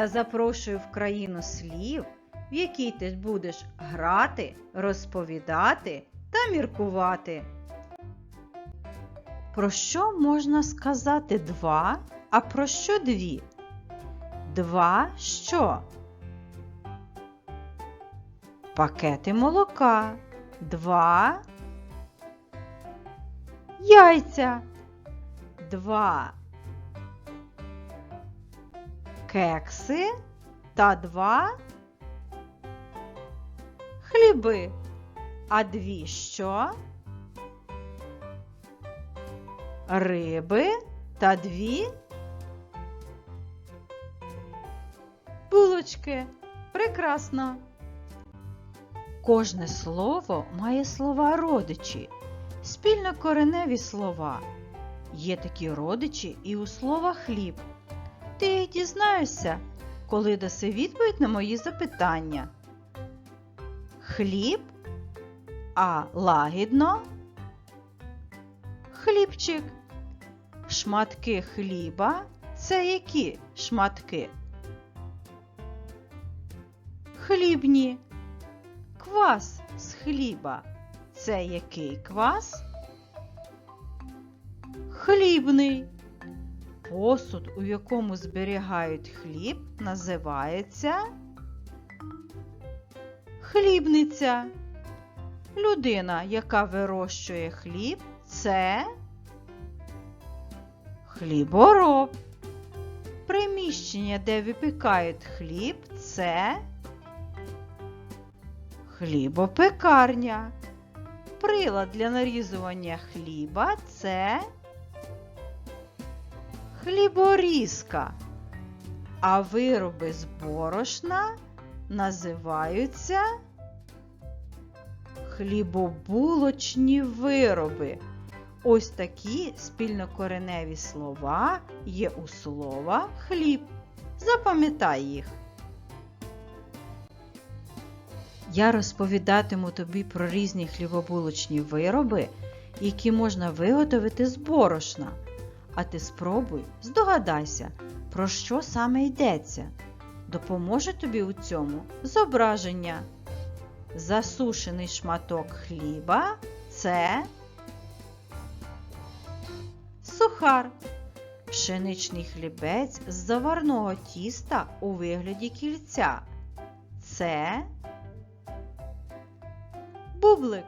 та запрошую в країну слів, в якій ти будеш грати, розповідати та міркувати. Про що можна сказати два, а про що дві? Два що? Пакети молока. Два. Яйця. Два. Кекси та два. Хліби. А дві що? Риби та дві. Булочки. Прекрасно. Кожне слово має слова родичі, спільнокореневі слова. Є такі родичі і у слова хліб. Ти дізнаєшся, коли даси відповідь на мої запитання. Хліб, а лагідно. Хлібчик. Шматки хліба це які шматки? Хлібні. Квас з хліба. Це який квас? Хлібний. Посуд, у якому зберігають хліб, називається хлібниця. Людина, яка вирощує хліб, це хлібороб. Приміщення, де випікають хліб, це хлібопекарня. Прилад для нарізування хліба це хліборізка. А вироби з борошна називаються хлібобулочні вироби. Ось такі спільнокореневі слова є у слова хліб. Запам'ятай їх. Я розповідатиму тобі про різні хлібобулочні вироби, які можна виготовити з борошна. А ти спробуй, здогадайся, про що саме йдеться. Допоможе тобі у цьому зображення. Засушений шматок хліба це сухар. Пшеничний хлібець з заварного тіста у вигляді кільця. Це бублик.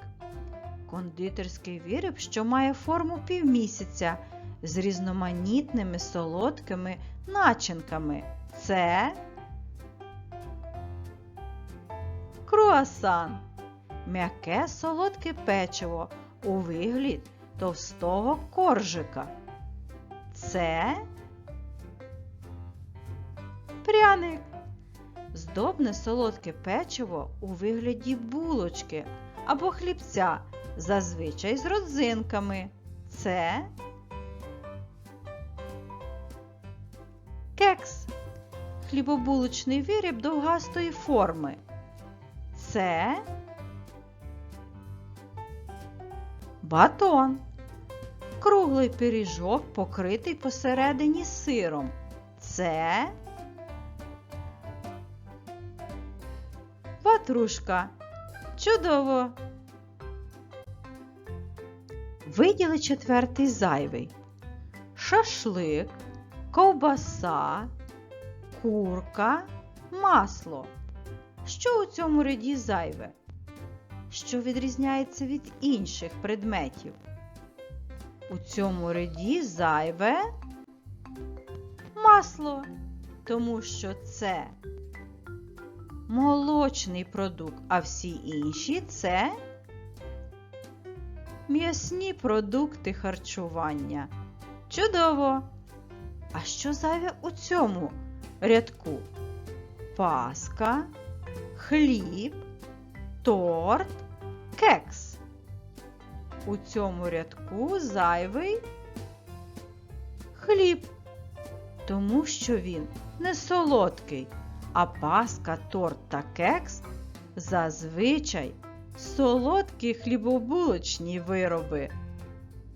Кондитерський виріб, що має форму півмісяця з різноманітними солодкими начинками. Це круасан. М'яке солодке печиво у вигляді товстого коржика. Це пряник. Здобне солодке печиво у вигляді булочки або хлібця, зазвичай з родзинками. Це кекс. Хлібобулочний виріб довгастої форми. Це батон. Круглий пиріжок, покритий посередині сиром. Це ватрушка. Чудово! Виділи четвертий зайвий. Шашлик, ковбаса, курка, масло. Що у цьому ряді зайве? Що відрізняється від інших предметів? У цьому ряді зайве масло, тому що це молочний продукт, а всі інші це м'ясні продукти харчування. Чудово! А що зайве у цьому рядку? Паска, хліб, торт, кекс. У цьому рядку зайвий хліб, тому що він не солодкий, а паска, торт та кекс зазвичай солодкі хлібобулочні вироби.